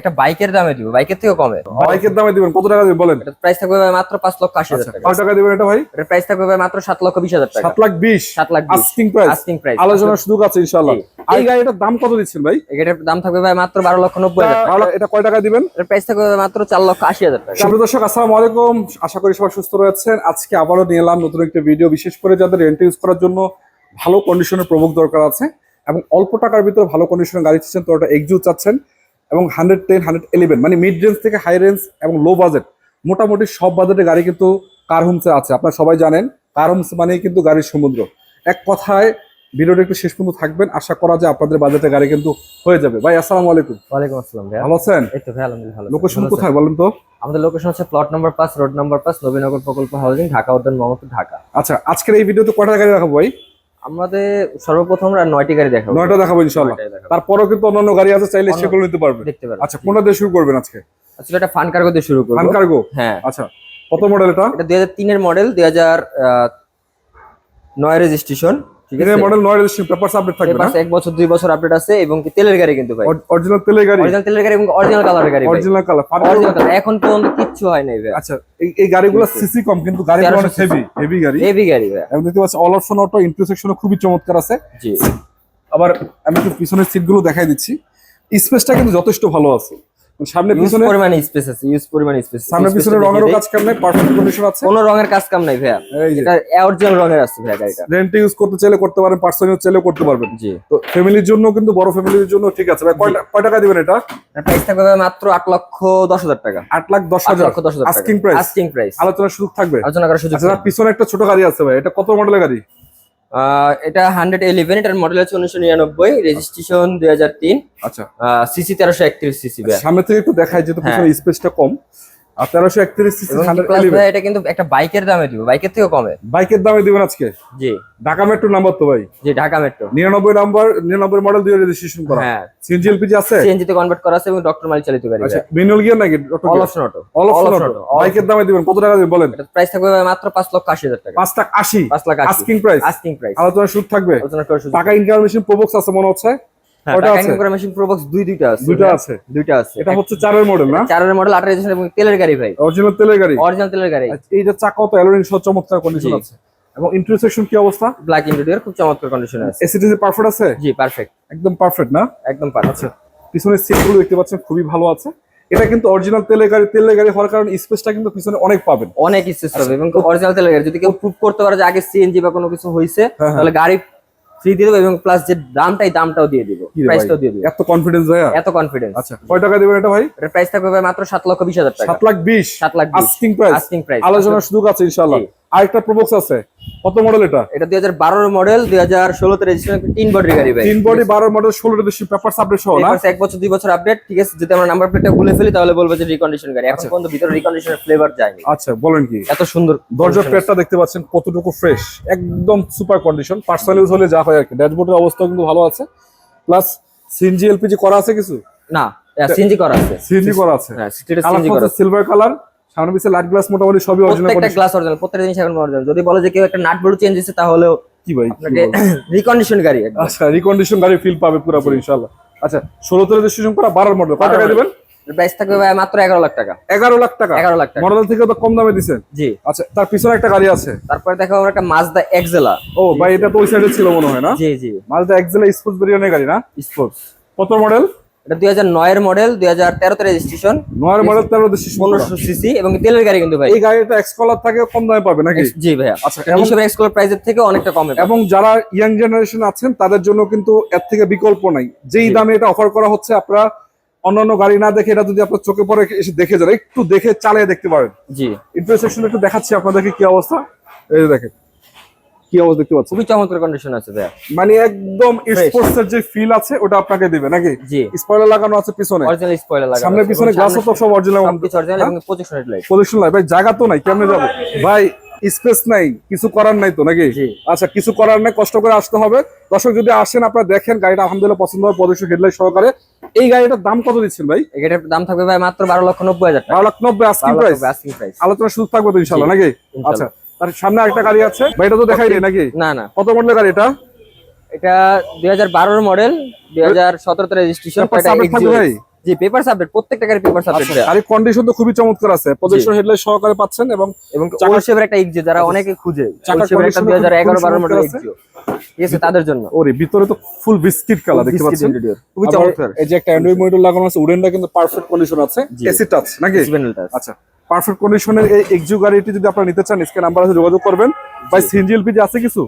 একটা বাইকের দামে দিব বাইকের থেকেও কমে। বাইকের দামে দিবেন কত টাকা দিবেন বলেন? এটা প্রাইস থাকবে ভাই মাত্র পাঁচ লক্ষ আশি হাজার আচ্ছা টাকা। কত টাকা দিবেন এটা ভাই? এটার প্রাইস থাকবে ভাই মাত্র সাত লক্ষ বিশ হাজার টাকা। সাত লাখ বিশ? সাত লাখ বিশ। আস্কিং প্রাইস আস্কিং প্রাইস আলোচনার সুযোগ আছে ইনশাআল্লাহ। এই গাড়িটার দাম কত দিচ্ছেন ভাই? এটার দাম থাকবে ভাই মাত্র বারো লক্ষ নব্বই হাজার টাকা। এটা কয় টাকা দিবেন? এটার প্রাইস থাকবে মাত্র চার লক্ষ আশি হাজার টাকা। সুপ্রিয় দর্শক আসসালামু আলাইকুম। আশা করি সবাই সুস্থ রয়েছেন। আজকে আবারও নিয়ে এলাম নতুন একটা ভিডিও বিশেষ করে যাদের রেন্ট ইউজ করার জন্য ভালো কন্ডিশনের প্রবক দরকার আছে এবং অল্প টাকার ভিতরে ভালো কন্ডিশনের গাড়ি চাচ্ছেন তো ওটা এক্সিউ চাচ্ছেন। এবং হান্ড্রেড টেন হান্ড্রেড ইলেভেন মানে মিড রেঞ্জ থেকে হাই রেঞ্জ এবং লো বাজেট মোটামুটি সব বাজেটের গাড়ি কিন্তু কার হোমসে আছে। আপনারা সবাই জানেন কার হোমস মানেই কিন্তু গাড়ির সমুদ্র। এক কথায় ভিডিওটা একটু শেষ পর্যন্ত থাকবেন। আশা করা যায় আপনাদের বাজেটের গাড়ি কিন্তু হয়ে যাবে। ভাই আসসালামু আলাইকুম। ওয়ালাইকুম আসসালাম ভাই ভালো আছেন? এই তো ভাই আলহামদুলিল্লাহ ভালো লোকেশন কোথায় বলেন তো? আমাদের লোকেশন হচ্ছে প্লট নাম্বার পাঁচ রোড নাম্বার পাঁচ নবীনগর প্রকল্প হাউজিং ঢাকা উদ্যান মোহাম্মদপুর ঢাকা। আচ্ছা আজকের এই ভিডিওতে কয়টা গাড়ি রাখব ভাই? আমাদের সর্বপ্রথম আমরা নয়টি গাড়ি দেখাবো। নয়টা দেখাবো ইনশাল্লাহ। তারপরও কিন্তু অন্যান্য গাড়ি আছে চাইলে সেগুলো নিতে পারবে। দেখতে পারবে। আচ্ছা কোনটা দিয়ে শুরু করবেন আজকে? আচ্ছা এটা ফান কার্গো দিয়ে শুরু করব। ফান কার্গো হ্যাঁ। আচ্ছা কত মডেল এটা? এটা দুই হাজার তিনের মডেল দুই হাজার নয় রেজিস্ট্রেশন ঠিক আছে? মডেল নয় রেজিস্ট্রেশন পেপারস আপডেট থাকবে এক বছর দুই বছর আপডেট আছে এবং কি তেলের গাড়ি কিন্তু ভাই। অরিজিনাল তেলের গাড়ি? অরিজিনাল তেলের গাড়ি এবং অরিজিনাল কালারের গাড়ি অরিজিনাল কালার অরিজিনাল কালার এখন পর্যন্ত কিচ্ছু হয় নাই ভাই। আচ্ছা এই এই গাড়িগুলো সিসি কম কিন্তু গাড়ি অনেক হেভি হেভি গাড়ি। হেভি গাড়ি ভাই। এবং দেখতে পাচ্ছি অল অপশন অটো ইন্টারসেকশন খুবই চমৎকার আছে। জি। আবার আমি একটু পিছনের সিটগুলো দেখাই দিচ্ছি। স্পেসটা কিন্তু যথেষ্ট ভালো আছে। সামনে পিছনে পরিমাণে স্পেস আছে ইউজ পরিমাণে স্পেস সামনে পিছনে রঙেরও কাজ কাম নাই পারফেক্ট কন্ডিশন আছে। কোনো রঙের কাজ কাম নাই ভাইয়া। এটা অরিজিনাল রঙের আছে ভাইয়া গাড়িটা। রেন্ট ইউজ করতে চাইলে করতে পারেন পার্সোনাল ইউজ চাইলে করতে পারবেন। জি। তো ফ্যামিলির জন্য কিন্তু বড় ফ্যামিলির জন্য ঠিক আছে। ভাই কয় টা- কয় টাকা দিবেন এটা? প্রাইস থাকবে মাত্র আট লক্ষ দশ হাজার টাকা। আট লাখ দশ আট হাজার। লক্ষ দশ হাজার আস্কিং প্রাইস আস্কিং প্রাইস আলোচনার সুযোগ থাকবে। আলোচনা করার সুযোগ আচ্ছা পিছনে একটা ছোট গাড়ি আছে ভাই। এটা কত মডেলের গাড়ি? এটা হান্ড্রেড ইলেভেন এটার মডেল আছে উনিশশো নিরানব্বই রেজিস্ট্রেশন দুই হাজার তিন। আচ্ছা। সিসি তেরোশো একত্রিশ সিসি সামনে থেকে একটু দেখায় যেহেতু হ্যাঁ। স্পেসটা কম। আর তেরোশো একত্রিশ এটা কিন্তু একটা বাইকের দামে দিব বাইকের থেকেও কমে। বাইকের দামে দিবেন আজকে? জি। ঢাকা মেট্রো নাম্বার তো ভাই। জি ঢাকা মেট্রো। নিরানব্বই নাম্বার নিরানব্বই মডেল দিয়ে রেজিস্ট্রেশন করা। হ্যাঁ। সিএনজি এলপিজি আছে? সিএনজি তে কনভার্ট করা আছে এবং ডক্টর চালিত গাড়ি আচ্ছা ম্যানুয়াল গিয়ার নাকি all option auto all option option বাইকের দামে দিবেন কত টাকা দিবেন বলেন? প্রাইস থাকবে মাত্র পাঁচ লক্ষ হাজার টাকা। লাখ আশি? পাঁচ lakh asking price asking price থাকবে। আলোচনা করার সুযোগ টাকা ইনকাম মেশিন প্রবক্স আছে মনে হচ্ছে? হ্যাঁ আছে? করা মেশিন প্রোবক্স দুই দুইটা আছে দুইটা আছে। দুইটা আছে। এটা হচ্ছে চারের মডেল না? চারের মডেল আঠারো রেজিস্ট্রেশন এবং তেলের গাড়ি ভাই। অরিজিনাল তেলের গাড়ি? অরিজিনাল তেলের গাড়ি। আচ্ছা, এই তো অ্যালোরিং সহ চমৎকার কন্ডিশন আছে। এবং ইন্টারসেকশন কি অবস্থা? ব্ল্যাক ইন্টেরিয়র খুব চমৎকার কন্ডিশনে আছে। পারফেক্ট আছে? জি পারফেক্ট একদম পারফেক্ট না? একদম পারফেক্ট আচ্ছা পিছনের দেখতে পাচ্ছেন খুবই ভালো আছে। এটা কিন্তু অরিজিনাল তেলের গাড়ি তেলের গাড়ি হওয়ার কারণে স্পেসটা কিন্তু পিছনে অনেক পাবেন। অনেক স্পেস আচ্ছা। হবে এবং অরিজিনাল তেলের গাড়ি। যদি কেউ প্রুভ করতে পারে যে আগে সিএনজি বা কোনো কিছু হয়েছে হ্যাঁ, হ্যাঁ। তাহলে গাড়ি ফ্রি দিয়ে দেবো এবং প্লাস যে দামটাই দামটাও দিয়ে দিব। প্রাইসটাও দিয়ে দিব। এত কনফিডেন্স ভাই এত কনফিডেন্স আচ্ছা কয় টাকা দিবেন এটা ভাই? এটার প্রাইস থাকবে মাত্র সাত লক্ষ বিশ হাজার টাকা। সাত লাখ বিশ? সাত লাখ বিশ। আস্কিং প্রাইস আস্কিং প্রাইস আলোচনা সুযোগ আছে ইনশাআল্লাহ। আরেকটা প্রবক্স আছে। কত মডেল এটা? এটা দুই হাজার বারোর মডেল দুই হাজার ষোলোতে রেজিস্ট্রেশন তিন বডির গাড়ি ভাই। তিন বডি বারো মডেল ষোলো দেশি পেপার আপডেট সহ না? এক বছর দুই বছর আপডেট ঠিক আছে? যদি আমরা নাম্বার প্লেটটা ভুলে ফেলি তাহলে বলব যে রিকন্ডিশন গাড়ি। এখন পর্যন্ত ভিতরে রিকন্ডিশনের ফ্লেভার যায়নি। আচ্ছা বলেন কি? এত সুন্দর দরজার পেটটা দেখতে পাচ্ছেন কতটুকু ফ্রেশ একদম সুপার কন্ডিশন পার্সোনাল ইউজ হলে যা হয় আর কি। ড্যাশবোর্ডের অবস্থা কিন্তু ভালো আছে। প্লাস সিএনজি এলপিজি করা আছে কিছু? না সিএনজি করা আছে। সিএনজি করা আছে। হ্যাঁ সিএনজি করা আছে। সিলভার কালার সামনে পিছনে লাইট গ্লাস মোটামুটি সবই অরিজিনাল প্রত্যেকটা গ্লাস অরিজিনাল প্রত্যেকটা জিনিস এখন অরিজিনাল যদি বলে যে কেউ একটা নাট বল্টু চেঞ্জ হচ্ছে তাহলেও কি ভাই রিকন্ডিশন গাড়ি। আচ্ছা রিকন্ডিশন গাড়ি ফিল পাবে পুরোপুরি ইনশাআল্লাহ। আচ্ছা ষোলোতে রেজিস্ট্রেশন করা বারোর মডেল কত টাকা দিবেন? প্রাইস থাকবে ভাই মাত্র এগারো লাখ টাকা। এগারো লাখ টাকা? এগারো লাখ টাকা। মডেল থেকে তো কম দামে দিছেন জি। আচ্ছা তার পিছনে একটা গাড়ি আছে। তারপরে দেখো আমরা একটা মাজদা এক্সেলা ও ভাই এটা তো ওই সাইডে ছিল মনে হয় না? জি জি। মালদা এক্সেল স্পোর্টস ভেরিয়নের গাড়ি না? স্পোর্টস কত মডেল এটা দুই হাজার নয়ের মডেল দুই হাজার তেরোতে রেজিস্ট্রেশন নয়ের মডেল তেরো রেজিস্ট্রেশন পনেরোশো সিসি এবং তেলের গাড়ি কিন্তু ভাই। এই গাড়িটা এক্স কলার থাকে কম দামে পাবে নাকি? জি ভাইয়া। আচ্ছা হিসেবে প্রাইসের থেকে অনেকটা কমে এবং যারা ইয়াং জেনারেশন আছেন তাদের জন্য কিন্তু এর থেকে বিকল্প নাই। যেই দামে এটা অফার করা হচ্ছে আপনারা অন্যান্য গাড়ি না দেখে এটা যদি আপনার চোখে পড়ে এসে দেখে যান। একটু দেখে চালিয়ে দেখতে পারেন। জি। ইন্টারসেকশন একটু দেখাচ্ছি আপনাদেরকে কি অবস্থা। এই দেখেন। কি অবস্থা দেখতে পাচ্ছেন? খুবই চমৎকার কন্ডিশন আছে ভাইয়া। মানে একদম স্পোর্টস এর যে ফিল আছে ওটা আপনাকে দিবে নাকি? জি। স্পয়লার লাগানো আছে পিছনে। অরিজিনাল স্পয়লার লাগানো সামনে পিছনে গ্লাস তো সব অরিজিনাল সবকিছু অরিজিনাল এবং প্রজেকশন লাইট পজিশন নাই ভাই জায়গা তো নাই কেমনে যাব? ভাই স্পেস নাই কিছু করার নাই তো নাকি? আচ্ছা কিছু করার নাই কষ্ট করে আসতে হবে। দর্শক যদি আসেন আপনারা দেখেন গাড়িটা আলহামদুলিল্লাহ পছন্দ হয় পদর্শক হেডলাইট সহকারে। এই গাড়িটার দাম কত দিচ্ছেন ভাই? এটার দাম থাকবে ভাই মাত্র বারো লক্ষ নব্বই হাজার বারো নব্বই লক্ষ আস্কিং প্রাইস আলোচনা সুযোগ থাকবে তো ইনশাল্লাহ নাকি? আচ্ছা। তার সামনে আরেকটা গাড়ি আছে। ভাই এটা তো দেখাই নেই নাকি? না না। কত মডেলের গাড়ি এটা? এটা দুই হাজার বারোর মডেল দুই হাজার সতেরোতে রেজিস্ট্রেশন ভাই? জি পেপার প্রত্যেকটা গাড়ি পেপার আচ্ছা কন্ডিশন তো খুবই চমৎকার আছে। প্রজেকশন হেডলাইট সহকারে পাচ্ছেন এবং এবং শেপের একটা এক্সিও যারা অনেকে খুঁজে। চাকার শেপের একটা মডেল। ঠিক আছে তাদের জন্য। ওরে ভিতরে তো ফুল বিস্কিট কালার দেখতে পাচ্ছেন? খুবই চমৎকার। এই যে একটা অ্যান্ড্রয়েড মনিটর লাগানো আছে উডেনটা কিন্তু পারফেক্ট কন্ডিশন আছে। এসি টাচ নাকি? আচ্ছা। পারফেক্ট কন্ডিশনের এই এক্সিউ গাড়িটি যদি আপনারা নিতে চান স্ক্যান নাম্বার আছে যোগাযোগ করবেন। ভাই সিএনজি এলপিজি আছে কিছু?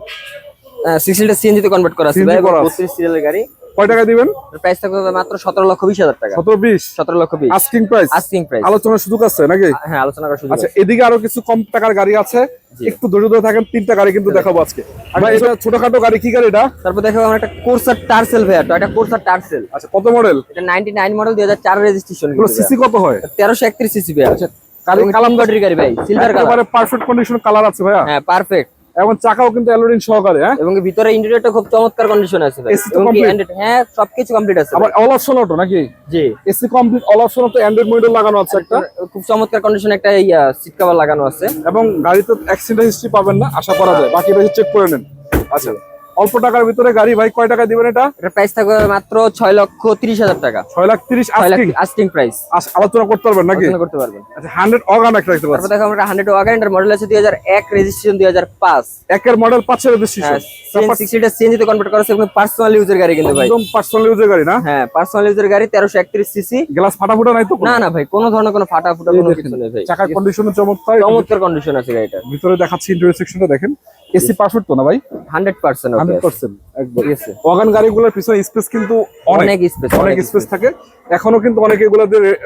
সিক্সটিনটা সিএনজি তে কনভার্ট করা আছে। ভাই করা আছে। বত্রিশ সিরিয়ালের গাড়ি। কয় টাকা দিবেন? প্রাইস থাকবে মাত্র সতেরো লক্ষ বিশ হাজার টাকা। সতেরো বিশ? সতেরো লক্ষ বিশ। আস্কিং প্রাইস আস্কিং প্রাইস আলোচনার সুযোগ আছে নাকি? হ্যাঁ আলোচনা করার সুযোগ আচ্ছা এদিকে আরও কিছু কম টাকার গাড়ি আছে। একটু ধৈর্য ধরে থাকেন তিনটা গাড়ি কিন্তু দেখাবো আজকে। ভাই এটা ছোটখাটো গাড়ি কি গাড়ি এটা? তারপর দেখো আমরা একটা কোর্সার টার্সেল ভাই একটা কোর্সার টার্সেল আচ্ছা কত মডেল এটা নাইনটি নাইন মডেল দুই হাজার চার রেজিস্ট্রেশন এগুলো সিসি কত হয়? তেরোশো একত্রিশ সিসি ভাই গাড়ি কালাম কালাম ব্যাটারি গাড়ি ভাই সিলভার কালার একেবারে পারফেক্ট কন্ডিশন কালার আছে ভাইয়া। হ্যাঁ পারফেক্ট এবং চাকাও কিন্তু অ্যালোডিন সহকারে হ্যাঁ? এবং ভিতরে ইন্টেরিয়রটা খুব চমৎকার কন্ডিশন আছে ভাই। এবং হ্যাঁ সবকিছু কমপ্লিট আছে আবার অল অপশন অটো নাকি? জি। AC complete all option auto android monitor লাগানো আছে একটা। খুব চমৎকার কন্ডিশন একটা ইয়া সিট কভার লাগানো আছে। এবং গাড়িতে অ্যাক্সিডেন্ট হিস্ট্রি পাবেন না আশা করা যায়। বাকিটা চেক করে নেন। আচ্ছা। অল্প টাকার ভিতরে গাড়ি ভাই কয় টাকা দিবেন এটা? এটা প্রাইস থাকবে মাত্র ছয় লক্ষ তিরিশ হাজার টাকা। ছয় লাখ তিরিশ ছয় লাখ আস্কিং আস্টিং প্রাইস আলোচনা করতে পারবেন নাকি? আলোচনা করতে পারবেন। আচ্ছা হান্ড্রেড অগান একটা দেখতে পাচ্ছি। দেখো আমরা হান্ড্রেড ওয়াগানের মডেল আছে দুই হাজার এক রেজিস্ট্রেশন দুই হাজার পাঁচ। একের মডেল পাচ্ছে রেজিস্ট্রেশন সিক্সটিটা সিএনজিতে কনভার্ট করা আছে এবং পার্সোনাল ইউজের গাড়ি কিন্তু ভাই। একদম পার্সোনাল ইউজের গাড়ি না? হ্যাঁ পার্সোনাল ইউজের গাড়ি তেরোশো একত্রিশ সিসি গ্লাস ফাটা ফুটা নাই তো না না ভাই কোনো ধরনের কোনো ফাটা ফুটা কোনো কিছু নেই ভাই। চাকার কন্ডিশন চমৎকার। চমৎকার কন্ডিশন আছে গাড়িটা ভিতরে দেখাচ্ছি ইন্টারিয়র সেকশনটা দেখেন। এসি পারফেক্ট তো না ভাই? হান্ড্রেড পার্সেন্ট হান্ড্রেড পার্সেন্ট একদম। ঠিক আছে গাড়িগুলোর পিছনে স্পেস কিন্তু অনেক। স্পেস অনেক স্পেস থাকে। এখনও কিন্তু অনেকে এগুলো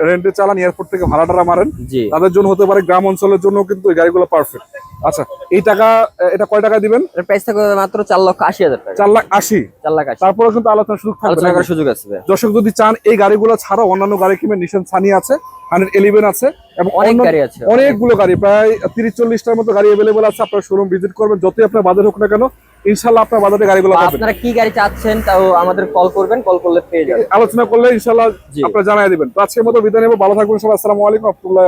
রেন্টে চালান এয়ারপোর্ট থেকে ভাড়া টাড়া মারেন। তাদের জন্য হতে পারে গ্রাম অঞ্চলের জন্য কিন্তু এই গাড়িগুলো পারফেক্ট আচ্ছা এই টাকা এটা কয় টাকা দিবেন? এর প্রাইস থাকবে মাত্র চার লক্ষ আশি হাজার টাকা। চার লাখ আশি। চার লাখ আশি। তারপরে কিন্তু আলোচনা সুযোগ থাকবে আলোচনা করার সুযোগ আছে দর্শক যদি চান এই গাড়িগুলো ছাড়াও অন্যান্য গাড়ি কিনবেন নিশান সানি আছে। হান্ড্রেড ইলেভেন আছে এবং অনেক গাড়ি আছে অনেকগুলো গাড়ি প্রায় তিরিশ চল্লিশটার মতো গাড়ি অ্যাভেলেবল আছে আপনার শোরুম ভিজিট করবেন যতই আপনার বাজার হোক না কেন ইনশাল্লাহ আপনার বাজারে গাড়িগুলো বা পাবেন। আপনারা কি গাড়ি চাচ্ছেন তাও আমাদের কল করবেন কল করলে পেয়ে যাবেন। আলোচনা করলে ইনশাল্লাহ। আপনারা জানাই দিবেন। তো আজকের মতো বিদায় নেব ভালো থাকবেন সবাই আসসালামু আলাইকুম রহমতুল্লাহ